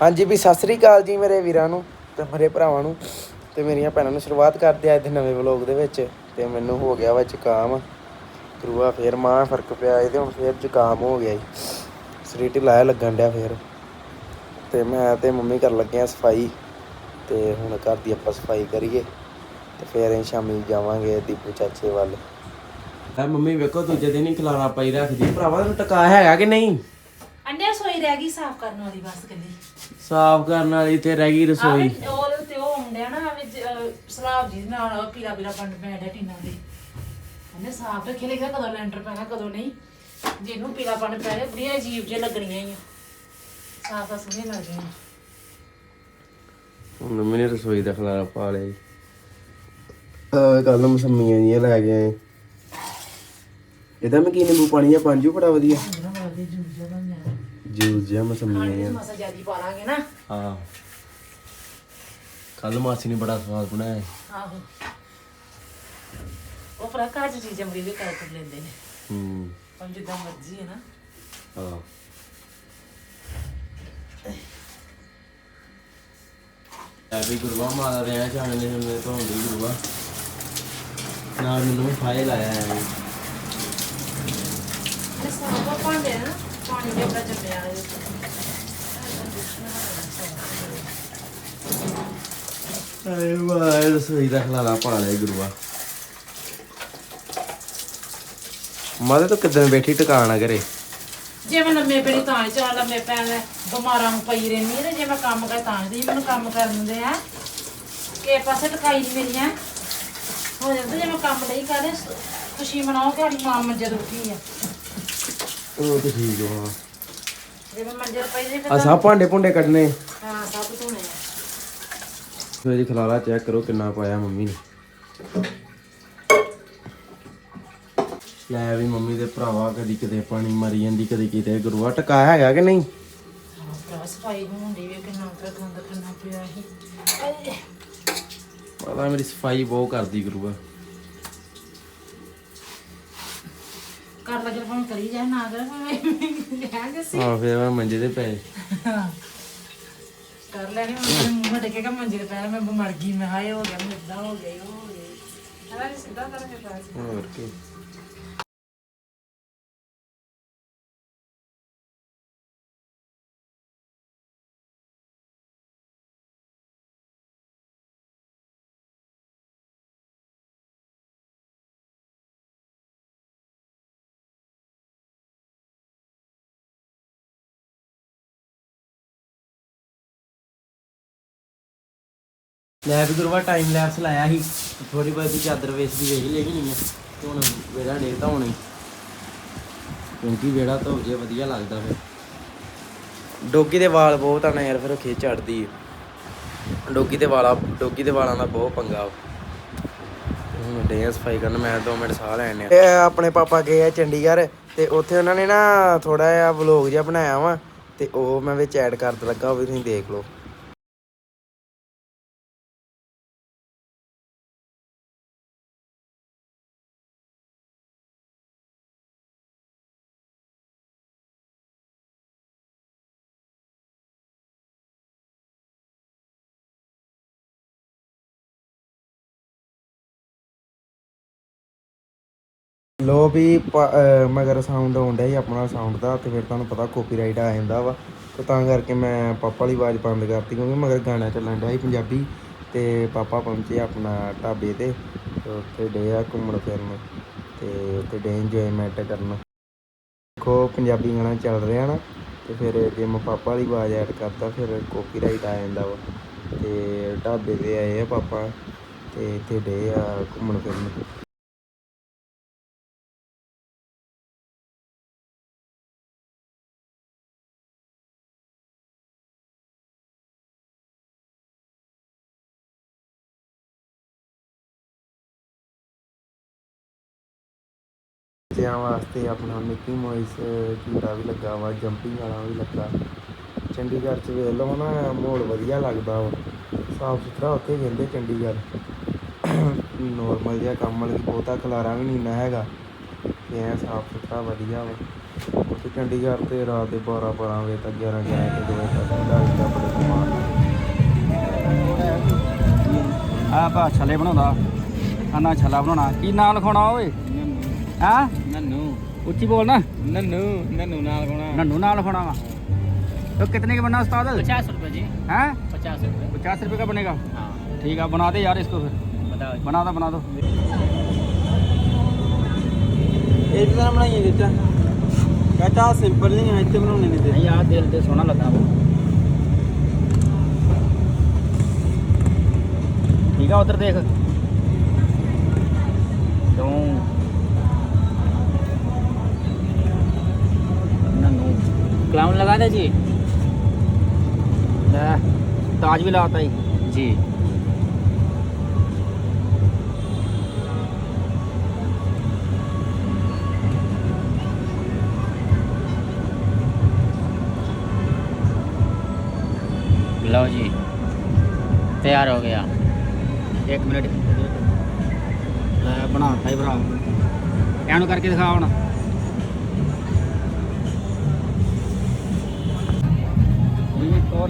ਹਾਂਜੀ ਵੀ ਸਤਿ ਸ੍ਰੀ ਅਕਾਲ ਜੀ ਮੇਰੇ ਵੀਰਾਂ ਨੂੰ ਤੇ ਮੇਰੇ ਭਰਾਵਾਂ ਨੂੰ ਤੇ ਮੇਰੀਆਂ ਭੈਣਾਂ ਨੂੰ ਸ਼ੁਰੂਆਤ ਕਰਦੇ ਆ ਅੱਜ ਦੇ ਨਵੇਂ ਵਲੌਗ ਦੇ ਵਿੱਚ ਤੇ ਮੈਨੂੰ ਹੋ ਗਿਆ ਵਾ ਜ਼ੁਕਾਮ। ਕਰੂਆ ਫੇਰ ਮਾਂ ਫ਼ਰਕ ਪਿਆ ਇਹਦੇ ਹੁਣ ਫੇਰ ਜ਼ੁਕਾਮ ਹੋ ਗਿਆ ਜੀ। ਸਰੀਰ ਢਿੱਲਾ ਲੱਗਣ ਡਿਆ ਫੇਰ। ਤੇ ਮੈਂ ਤੇ ਮੰਮੀ ਕਰਨ ਲੱਗੇ ਆ ਸਫ਼ਾਈ ਤੇ ਹੁਣ ਘਰ ਦੀ ਆਪਾਂ ਸਫ਼ਾਈ ਕਰੀਏ ਤੇ ਫੇਰ ਅਸੀਂ ਸ਼ਾਮੀ ਜਾਵਾਂਗੇ ਦੀਪੂ ਚਾਚੇ ਵੱਲ। ਆ ਮੰਮੀ ਵੇਖੋ ਦੂਜੇ ਦਿਨ ਹੀ ਖਲਾਰਾ ਪਾਈ ਰੱਖਦੀ। ਭਰਾਵਾ ਤੈਨੂੰ ਟਕਾ ਹੈਗਾ ਕਿ ਨਹੀਂ? ਅੰਡਿਆ ਸੋਈ ਰਹਿ ਗਈ ਸਾਫ਼ ਕਰਨ ਵਾਲੀ ਬਸ ਕੱਲੀ। ਸਾਫ਼ ਕਰਨ ਵਾਲੀ ਤੇ ਰਹਿ ਗਈ ਰਸੋਈ। ਉਹਦੇ ਉਹ ਨਾ ਸਲਾਬ ਜੀ ਨਾਲ ਉਹ ਪੀਲਾ ਪੀਲਾ ਪੰਡ ਪੈਂਦਾ ਟੀਨਾਂ ਦੇ। ਉਹਨੇ ਸਾਫ਼ ਰੱਖੇ ਲਿਖਿਆ ਕਦੋਂ ਲੈਂਟਰ ਪੈਣਾ ਕਦੋਂ ਨਹੀਂ। ਜਿਹਨੂੰ ਪੀਲਾ ਪੰਡ ਪੈ ਗਿਆ ਬੜੀਆਂ ਅਜੀਬ ਜਿਹਾ ਲੱਗਣੀਆਂ ਹੀ ਆ। ਸਾਫ਼ ਤਾਂ ਸੋਹਣੀਆਂ ਲੱਗਦੀਆਂ ਮੰਮੀ ਨੇ ਰਸੋਈ ਦਾ ਖਲਾਰਾ ਪਾ ਲਿਆ ਜੀ। ਆ ਕੱਲ ਮਸਮੀਆਂ ਜੀਆਂ ਲੈ ਕੇ ਆਏ। ਇਹਦਾ ਮੈਂ ਕੀ ਨਿੰਬੂ ਪਾਣੀ ਆ ਪੰਜੂ ਬੜਾ ਵਧੀਆ। ਜਿਹੜਾ ਮਾਰਦੇ ਬਣ ਜੂਸ ਜਿਹਾ ਜਿਹਾ ਚ ਮਸਾ ਜਿਆਦੀ ਪਾ ਲਾਂਗੇ ਨਾ। ਹਾਂ। ਕੱਲ ਮਾਸੀ ਨੇ ਬੜਾ ਸਵਾਦ ਬਣਾਇਆ ਆਹੋ। ਉਹ ਫਰਾ ਕਾਜ ਚੀਜ਼ ਅਮਰੀ ਵੀ ਕਰ ਕਰ ਲੈਂਦੇ ਨੇ। ਹੂੰ। ਪਰ ਜਿੱਦਾਂ ਮਰਜ਼ੀ ਹੈ ਨਾ। ਹਾਂ। ਐ ਵੀ ਗੁਰਵਾ ਮਾਰ ਰਿਹਾ ਜਾਣ ਨੇ ਮੇਰੇ ਤੋਂ ਹੁੰਦੀ ਗੁਰਵਾ ਨਾਲ ਮੈਨੂੰ ਫਾਇਲ ਆਇਆ ਹੈ। ਇਹ ਸਾਫ਼ ਭਾਂਡੇ ਨਾ। ਪਾਣੀ ਦੇ ਬੜਾ ਜੰਮਿਆ ਹੈ ਅਰੇ ਵਾਹ ਰਸੋਈ ਦਾ ਖਲਾਰਾ ਪਾ ਲਿਆ ਗੁਰੂਆ। ਮਾਦੇ ਤੋਂ ਕਿਦਾਂ ਬੈਠੀ ਟਿਕਾਣਾ ਕਰੇ ਜੇ ਮੈਂ ਲੰਮੇ ਪਈ ਤਾਂ ਚਾਹ, ਲੰਮੇ ਪੈ ਬਿਮਾਰਾਂ ਨੂੰ ਪਈ ਰਹਿੰਦੀ ਹੈ ਤੇ ਜੇ ਮੈਂ ਕੰਮ ਕਰ ਤਾਂ ਦੀ ਮੈਨੂੰ ਕੰਮ ਕਰਨ ਦੇ ਆ। ਕਿ ਪਾਸੇ ਟਕਾਈ ਨਹੀਂ ਮੇਰੀਆਂ ਹੋ। ਜਾਂਦਾ ਜੇ ਮੈਂ ਕੰਮ ਨਹੀਂ ਕਰੇ, ਖੁਸ਼ੀ ਮਨਾਓ ਕਿ ਮਾਂ ਮੰਜੇ ਉੱਠੀ ਆ। ਉਹ ਤੇ ਠੀਕ ਵਾ ਜੇ ਮੈਂ ਮੰਜੇ ਤੇ ਪਈ ਰਹੀ ਆ ਸਭ ਭਾਂਡੇ ਭੁੰਡੇ ਕੱਢਨੇ ਹਾਂ ਸਭ ਧੋਣੇ ਆ। ਸੋ ਜੀ ਖਲਾਰਾ ਚੈੱਕ ਕਰੋ ਕਿੰਨਾ ਪਾਇਆ ਮੰਮੀ ਨੇ। ਲੈ ਵੀ ਮੰਮੀ ਦੇ ਭਰਾਵਾ ਕਦੀ ਕਿਤੇ ਪਾਣੀ ਮਾਰੀ ਜਾਂਦੀ ਕਦੀ ਕਿਤੇ ਗੁਰੂਆ ਟਕਾ ਹੈਗਾ ਕਿ ਨਹੀਂ? ਹਾਂ ਭਰਾ ਸਫ਼ਾਈ ਹੁੰਦੀ ਵੀ ਕਿੰਨਾ ਤਰ ਗੰਦ ਕਰਨਾ ਪਿਆ ਸੀ। ਪਤਾ ਮੇਰੀ ਸਫ਼ਾਈ ਬਹੁਤ ਕਰਦੀ ਗੁਰੂਆ। ਕਰ ਲੱਗੇ ਫੋਨ ਕਰੀ ਜਾ ਨਾ ਕਰ ਮੈਂ ਕਿ ਸੀ। ਹਾਂ ਫੇਰ ਮੈਂ ਮੰਜੇ ਤੇ ਪਏ ਕਰ ਲੈਣੀ ਮੈਂ ਮੂੰਹ ਤੇ ਦੇਖੇਗਾ ਮੰਜੇ ਤੇ ਪੈਣਾ ਮੈਂ ਮਰ ਗਈ ਮੈਂ ਹਾਏ ਹੋ ਗਿਆ ਮੈਂ ਇਦਾਂ ਹੋ ਗਈ ਹੋ ਗਈ ਹਲਾ ਸਿੱਧਾ ਕਰਕੇ ਪਾਸ ਹੋਰ ਕੀ। ਲੈ ਵੀ ਗੁਰੂਆ ਟਾਈਮ ਲੈਪਸ ਲਾਇਆ ਸੀ। ਥੋੜੀ ਬਹੁਤੀ ਚਾਦਰ ਵੇਚ ਦੀ ਵੇਖ ਲਈ ਨਹੀਂ ਤੇ ਹੁਣ ਵੇੜਾ ਡੇਟਾ ਹੋਣੀ ਕਿਉਂਕਿ ਵੇੜਾ ਧੋ ਜੇ ਵਧੀਆ ਲੱਗਦਾ ਫਿਰ। ਡੋਗੀ ਦੇ ਵਾਲ ਬਹੁਤ ਆ ਯਾਰ, ਫਿਰ ਖੇ ਚੜਦੀ ਡੋਗੀ ਦੇ ਵਾਲਾ, ਡੋਗੀ ਦੇ ਵਾਲਾਂ ਦਾ ਬਹੁਤ ਪੰਗਾ ਹੁਣ ਡੇ ਸਫ਼ਾਈ ਕਰਨ, ਮੈਂ 2 ਮਿੰਟ ਸਾਹ ਲੈਣੇ ਇਹ ਆਪਣੇ ਪਾਪਾ ਗਏ ਆ ਚੰਡੀਗੜ੍ਹ, ਤੇ ਉੱਥੇ ਉਹਨਾਂ ਨੇ ਨਾ ਥੋੜਾ ਜਿਹਾ ਵਲੌਗ ਜਿਹਾ ਬਣਾਇਆ ਵਾ। ਤੇ ਉਹ ਮੈਂ ਵਿੱਚ ਐਡ ਕਰ ਲੱਗਾ, ਉਹ ਵੀ ਤੁਸੀਂ ਦੇਖ ਲਓ। ਲੋ ਵੀ ਪ- ਮਗਰ ਸਾਊਂਡ ਆਉਂਦਾ ਹੀ ਆਪਣਾ ਸਾਊਂਡ ਦਾ ਤੇ ਫਿਰ ਤੁਹਾਨੂੰ ਪਤਾ ਕਾਪੀਰਾਈਟ ਆ ਜਾਂਦਾ ਵਾ। ਤੇ ਤਾਂ ਕਰਕੇ ਮੈਂ ਪਾਪਾ ਵਾਲੀ ਆਵਾਜ਼ ਬੰਦ ਕਰਤੀ ਕਿਉਂਕਿ ਮਗਰ ਗਾਣਾ ਚੱਲਣ ਡਿਆ ਸੀ ਪੰਜਾਬੀ ਤੇ ਪਾਪਾ ਪਹੁੰਚੇ ਆਪਣਾ ਢਾਬੇ ਤੇ ਉੱਥੇ ਡੇ ਆ ਘੁੰਮਣ ਫਿਰਨ ਤੇ ਉੱਥੇ ਡੇ ਇੰਜੋਇਮੈਂਟ ਕਰਨ। ਦੇਖੋ ਪੰਜਾਬੀ ਗਾਣਾ ਚੱਲ ਰਿਹਾ ਨਾ ਤੇ ਫਿਰ ਜੇ ਮੈਂ ਪਾਪਾ ਵਾਲੀ ਆਵਾਜ਼ ਐਡ ਕਰਤਾ ਫਿਰ ਕਾਪੀਰਾਈਟ ਆ ਜਾਂਦਾ ਵਾ। ਤੇ ਢਾਬੇ ਤੇ ਆਏ ਆ ਪਾਪਾ ਤੇ ਇੱਥੇ ਡੇ ਆ ਘੁੰਮਣ ਫਿਰਨ। ਬੱਚਿਆਂ ਵਾਸਤੇ ਆਪਣਾ ਮਿੱਕੀ ਮਾਊਸ ਝੂਟਾ ਵੀ ਲੱਗਾ ਵਾ ਜੰਪਿੰਗ ਵਾਲਾ ਵੀ ਲੱਗਾ। ਚੰਡੀਗੜ੍ਹ 'ਚ ਵੇਖ ਲਓ ਨਾ, ਮਾਹੌਲ ਵਧੀਆ ਲੱਗਦਾ ਵਾ। ਸਾਫ਼ ਸੁਥਰਾ ਉੱਥੇ ਕਹਿੰਦੇ ਚੰਡੀਗੜ੍ਹ। ਨੋਰਮਲ ਜਿਹਾ ਕੰਮ ਵਾਲੀ ਬਹੁਤਾ ਖਲਾਰਾ ਵੀ ਨਹੀਂ ਨਾ ਹੈਗਾ। ਕਿ ਐ ਸਾਫ਼ ਸੁਥਰਾ ਵਧੀਆ ਵਾ। ਉੱਥੇ ਚੰਡੀਗੜ੍ਹ ਤੇ ਰਾਤ ਦੇ 12 12 ਵਜੇ ਤੱਕ 11 11 ਵਜੇ ਤੱਕ ਡਾਕਟਰ ਦਾ ਬੜਾ ਸਮਾਨ। ਆ ਬਾ ਛਲੇ ਬਣਾਉਂਦਾ। ਆਨਾ ਛਲਾ ਬਣਾਉਣਾ। ਕੀ ਨਾਂ ਲਿਖਾਉਣਾ ਓਏ? ਹਾਂ ਨੰਨੂ ਉੱਚੀ ਬੋਲ ਨਾ ਨੰਨੂ ਨੰਨੂ ਨਾਲ ਕੋਣਾ ਨੰਨੂ ਨਾਂ ਲਿਖਾਉਣਾ ਵਾ तो कितने का बनना उस्ताद पचास रुपए जी हैं पचास रुपए पचास रुपए का बनेगा हाँ ठीक है बना दे यार इसको फिर बताओ बना दो बना दो ਇਹ ਵੀ ਤਾਂ ਬਣਾਈਏ ਦਿੱਤਾ ਕਹਤਾ ਸਿੰਪਲ ਨਹੀਂ ਹੈ ਇੱਥੇ ਬਣਾਉਣੇ ਨੇ ਤੇ नहीं यार दिल ते सोना लगना वो ठीक है उधर देख क्लाउन लगा दे जी ले ताज भी लाता ही जी लो जी तैयार हो गया एक मिनट ले बनाता ही भरा ਇਹਨੂੰ ਕਰਕੇ ਦਿਖਾ ਹੁਣ ਇਹ और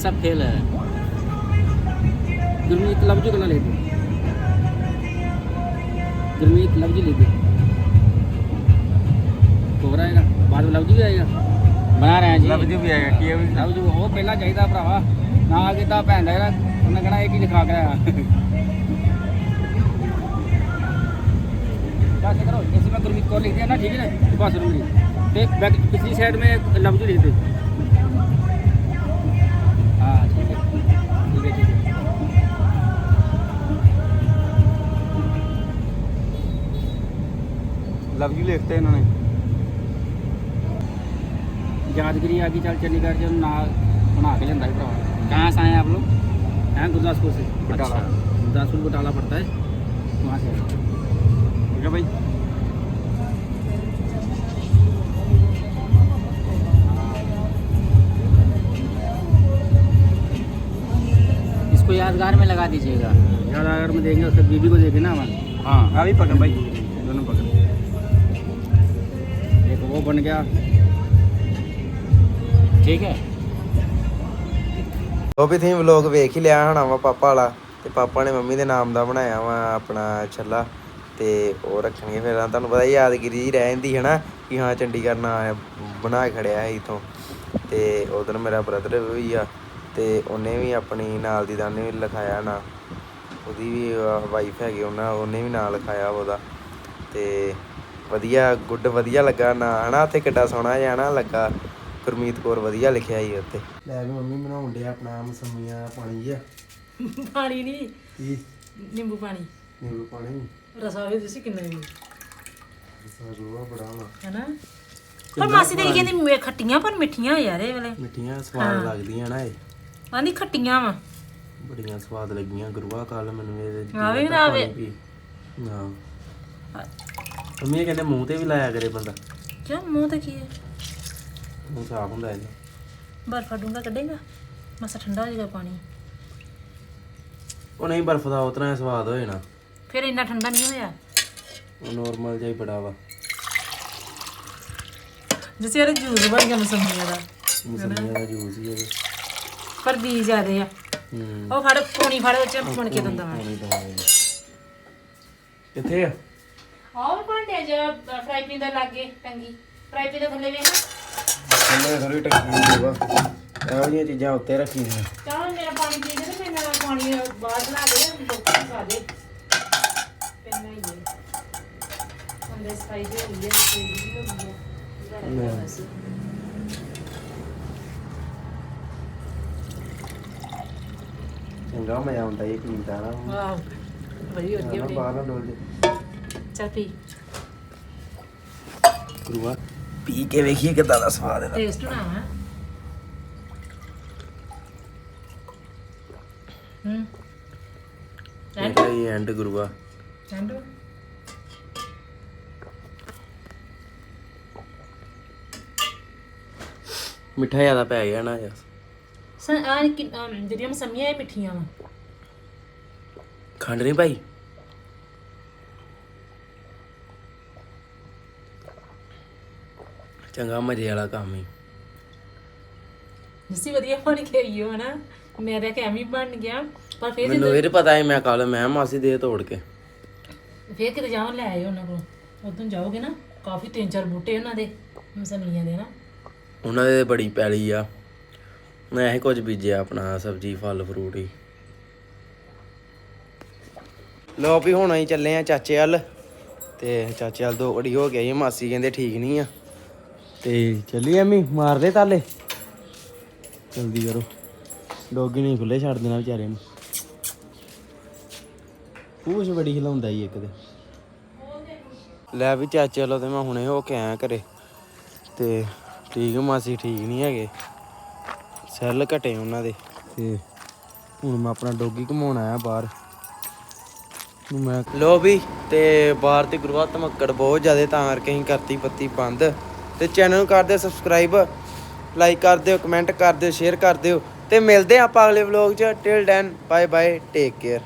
उनके आगे सब फेल है ਗੁਰਮੀਤ ਲਵ ਯੂ ਕਨਾ ਲੈ ਦੇ ਗੁਰਮੀਤ ਲਵ ਯੂ ਲੈ ਦੇ ਹੋਰ ਆਏਗਾ ਬਾਅਦ ਵਿੱਚ ਲਵ ਯੂ ਵੀ ਆਏਗਾ बना रहे हैं जी ਲਵ ਯੂ ਵੀ ਆਏਗਾ ਕੀ ਵੀ ਲਵ ਯੂ ਉਹ ਪਹਿਲਾਂ ਚਾਹੀਦਾ ਭਰਾਵਾ ਨਾ ਕਿਤਾ ਭੈਣ ਦਾ ਜਿਹੜਾ ਉਹਨੇ ਕਹਣਾ ਇਹ ਕੀ ਲਿਖਾ ਕੇ ਆਇਆ बस करो जैसे मैं गुरमीत कौर लिख दिया ना ठीक है ना बस रूम ते बैक पिछली साइड में लव यू लिख दे लव यू लिखते हैं इन्होंने। यादगिरी आ गई चल चंडीगढ़ से ना बना के लेंदा भरा कहाँ से आए आप लोग हैं गुरदासपुर से बटाला। गुरदासपुर बटाला पड़ता है वहाँ से ठीक है भाई यादगार में लगा दीजिएगा। यादगार में मैं देंगे उसके बीबी को देखे ना हमारे हाँ अभी पकड़ भाई। ਉਹ ਬਣ ਗਿਆ। ਠੀਕ ਹੈ। ਉਹ ਵੀ ਤੁਸੀਂ ਵਲੌਗ ਵੇਖ ਹੀ ਲਿਆ ਹੋਣਾ ਵਾ ਪਾਪਾ ਵਾਲਾ ਤੇ ਪਾਪਾ ਨੇ ਮੰਮੀ ਦੇ ਨਾਮ ਦਾ ਬਣਾਇਆ ਵਾ ਆਪਣਾ ਛੱਲਾ ਤੇ ਉਹ ਰੱਖਣਗੇ ਫਿਰ। ਤੁਹਾਨੂੰ ਪਤਾ ਯਾਦਗਿਰੀ ਜੀ ਰਹਿ ਹੈ ਨਾ ਕਿ ਹਾਂ ਚੰਡੀਗੜ੍ਹ ਨਾ ਬਣਾ ਖੜਿਆ ਹੈ ਇਥੋਂ। ਤੇ ਉਧਰ ਮੇਰਾ ਬ੍ਰਦਰ ਵੀ ਆ ਤੇ ਉਹਨੇ ਵੀ ਆਪਣੀ ਨਾਲ ਦੀ ਦਾਨੇ ਵੀ ਲਿਖਾਇਆ ਨਾ। ਉਹਦੀ ਵੀ ਵਾਈਫ ਹੈਗੀ ਉਹਨਾਂ ਉਹਨੇ ਵੀ ਨਾਲ ਲਿਖਾਇਆ ਉਹਦਾ। ਤੇ ਵਧੀਆ ਗੁੱਡ ਵਧੀਆ ਲੱਗਾ ਨਾ ਹਨਾ? ਤੇ ਕਿੱਡਾ ਸੋਹਣਾ ਜਿਹਾ ਨਾ ਲੱਗਾ। ਗੁਰਮੀਤ ਕੌਰ ਵਧੀਆ ਲਿਖਿਆ ਸੀ ਉੱਤੇ ਲੈ ਵੀ ਮੰਮੀ ਬਣਾਉਣ ਡਿਆ ਆਪਣਾ ਮਸਮੀਆਂ ਪਾਣੀ ਜਿਹਾ। ਪਾਣੀ ਨਹੀਂ ਕੀ? ਨਿੰਬੂ ਪਾਣੀ। ਨਿੰਬੂ ਪਾਣੀ। ਰਸਾ ਵੀ ਤੁਸੀਂ ਕਿੰਨਾ ਵੀ ਸਰੂਆ ਬੜਾ ਵਾ। ਹੈਨਾ? ਪਰ ਮਾਸੀ ਤੇਰੀ ਕਹਿੰਦੀ ਮੇ ਖੱਟੀਆਂ ਪਰ ਮਿੱਠੀਆਂ ਯਾਰ ਇਹ ਵਾਲੇ। ਮਿੱਠੀਆਂ ਸਵਾਦ ਲੱਗਦੀਆਂ ਨਾ ਇਹ। ਆਂਦੀ ਖੱਟੀਆਂ ਵਾ। ਬੜੀਆਂ ਸਵਾਦ ਲੱਗੀਆਂ ਗੁਰੂਆ ਕੱਲ ਮੈਨੂੰ ਇਹ ਆ ਵੀ ਨਾ ਆਵੇ। ਨਾ ਮੰਮੀ ਇਹ ਕਹਿੰਦੇ ਮੂੰਹ ਤੇ ਵੀ ਲਾਇਆ ਕਰੇ ਬੰਦਾ। ਕਿਉਂ? ਮੂੰਹ ਤੇ ਕੀ ਹੈ? ਮੂੰਹ ਸਾਫ਼ ਹੁੰਦਾ ਇਹਦਾ। ਬਰਫਾ ਡੂੰਗਾ ਕੱਢੇਗਾ ਮਸਾ ਠੰਡਾ ਹੋ ਜਾਏਗਾ ਪਾਣੀ। ਉਹ ਨਹੀਂ ਬਰਫ ਦਾ ਉਤਨਾ ਸਵਾਦ ਹੋਏ ਨਾ ਫਿਰ ਇੰਨਾ ਠੰਡਾ ਨਹੀਂ ਹੋਇਆ? ਉਹ ਨਾਰਮਲ ਜਿਹਾ ਹੀ ਬੜਾ ਵਾ। ਜਿਸ ਯਾਰ ਜੂਸ ਬਣ ਗਿਆ ਮਸੰਮੀਆਂ ਦਾ। ਮਸਮੀਆਂ ਦਾ ਜੂਸ ਹੀ ਹੈ ਪਰ ਬੀਜ ਜ਼ਿਆਦੇ ਆ। ਹੂੰ। ਉਹ ਫੜ ਪੋਣੀ ਫੜ ਵਿੱਚ ਪੁਣ ਕੇ ਦਿੰਦਾ ਦਵਾਂਗੇ ਕਿੱਥੇ ਆ? ਆਹ ਭਾਂਡੇ ਜਿਹਾ ਫਰਾਈ ਪੈਨ ਦਾ ਲਾਗੇ ਟੰਗੀ ਫਰਾਈ ਪੈਨ ਦੇ ਥੱਲੇ ਵੇਖ। ਥੱਲੇ ਥੋੜੀ ਟੱਕੀ ਦੇਵਾ ਇਹੋ ਜਿਹੀਆਂ ਚੀਜ਼ਾਂ ਉੱਤੇ ਰੱਖੀਆਂ। ਚਾਹ ਮੇਰਾ ਪਾਣੀ ਪੀ ਕੇ ਤੇ ਫਿਰ ਮੇਰਾ ਪਾਣੀ ਬਾਹਰ ਬਣਾ ਦੇ ਡੋਕਟਰ ਖਾ ਦੇ। ਪੈਨ ਹੀ ਹੈ ਅੰਦਰ ਸਫ਼ਾਈ ਹੋ ਗਈ ਹੈ ਸਫ਼ਾਈ ਵੀ ਹੋ ਗਈ ਹੈ ਬਸ ਚੰਗਾ ਮਜ਼ਾ ਆਉਂਦਾ ਇਹ ਪੀਣ ਦਾ ਨਾ। ਵਾਹ ਵਧੀਆ ਵਧੀਆ। ਬਾਹਰ ਨਾ ਡੋਲ ਜੇ ਚੱਲ ਪੀ। ਗੁਰੂਆ ਪੀ ਕੇ ਵੇਖੀਏ ਕਿਦਾਂ ਦਾ ਸਵਾਦ ਇਹਦਾ। ਟੇਸਟ ਨਾ ਹੈ। ਹੂੰ ਇਹਦਾ ਹੀ ਐਂਡ ਗੁਰੂਆ ਚੰਡ ਮਿੱਠਾ ਜ਼ਿਆਦਾ ਪੈ ਗਿਆ ਨਾ ਯਾਰ। ਸੰ ਆ ਜਿਹੜੀਆਂ ਮਸਮੀਆਂ ਇਹ ਮਿੱਠੀਆਂ ਵਾ। ਖੰਡ ਨਹੀਂ ਭਾਈ ਚੰਗਾ ਮਜ਼ੇ ਵਾਲਾ ਕੰਮ ਹੀ ਜਿਸੀ ਵਧੀਆ ਬਣ ਕੇ ਆਈ ਹੋ ਹਨਾ ਮੇਰਾ ਕਿ ਐਵੇਂ ਹੀ ਬਣ ਗਿਆ ਪਰ ਫਿਰ ਮੈਨੂੰ ਇਹ ਨੀ ਪਤਾ ਸੀ ਮੈਂ ਕੱਲ ਮੈਂ ਮਾਸੀ ਦੇ ਤੋੜ ਕੇ। ਫਿਰ ਕਿਤੇ ਜਾਵਾਂ ਲੈ ਆਇਓ ਉਹਨਾਂ ਕੋਲ। ਉਦੋਂ ਜਾਓਗੇ ਨਾ ਕਾਫੀ ਤਿੰਨ ਚਾਰ ਬੂਟੇ ਉਹਨਾਂ ਦੇ ਮਸਮੀਆਂ ਦੇ ਨਾ। ਉਹਨਾਂ ਦੇ ਬੜੀ ਪੈਲੀ ਆ। ਮੈਂ ਇਹ ਕੁਝ ਬੀਜਿਆ ਆਪਣਾ ਸਬਜੀ ਫਲ ਫਰੂਟ ਹੀ। ਲੋ ਵੀ ਹੁਣ ਅਸੀਂ ਚੱਲੇ ਆ ਚਾਚੇ ਵੱਲ ਤੇ ਚਾਚੇ ਵੱਲ ਦੋ ਘੜੀ ਹੋ ਗਿਆ ਜੀ ਮਾਸੀ ਕਹਿੰਦੇ ਠੀਕ ਨਹੀਂ ਆ। ਤੇ ਚੱਲੀ ਐਮੀ ਮਾਰਦੇ ਤਾਲੇ। ਜਲਦੀ ਕਰੋ। ਡੋਗੀ ਨਹੀਂ ਖੁੱਲੇ ਛੱਡ ਦੇਣਾ ਵਿਚਾਰੇ ਨੂੰ। ਪੂਛ ਬੜੀ ਹਿਲਾਉਂਦਾ ਹੀ ਇੱਕ ਦੇ ਲੈ ਵੀ ਚਾਚੇ ਵੱਲੋਂ ਤੇ ਮੈਂ ਹੁਣੇ ਹੋ ਕੇ ਆਇਆ ਘਰੇ। ਤੇ ਠੀਕ ਮਾਸੀ ਠੀਕ ਨਹੀਂ ਹੈਗੇ। ਸੈੱਲ ਘਟੇ ਉਹਨਾਂ ਦੇ। ਤੇ ਹੁਣ ਮੈਂ ਆਪਣਾ ਡੋਗੀ ਘਮਾਉਣ ਆਇਆ ਬਾਹਰ। ਮੈਂ ਲੋ ਵੀ, ਤੇ ਬਾਹਰ ਤੇ ਗੁਰੂਆ ਧਮੱਕੜ ਬਹੁਤ ਜ਼ਿਆਦਾ, ਤਾਂ ਕਰਕੇ ਅਸੀਂ ਕਰਤੀ ਪੱਤੀ ਬੰਦ। ਤੇ ਚੈਨਲ ਨੂੰ ਕਰ ਦਿਓ ਸਬਸਕ੍ਰਾਈਬ ਲਾਈਕ ਕਰ ਦਿਓ ਕਮੈਂਟ ਕਰ ਦਿਓ ਸ਼ੇਅਰ ਕਰ ਦਿਓ ਤੇ ਮਿਲਦੇ ਹਾਂ ਆਪਾਂ ਅਗਲੇ ਵਲੌਗ 'ਚ। Till then bye bye take care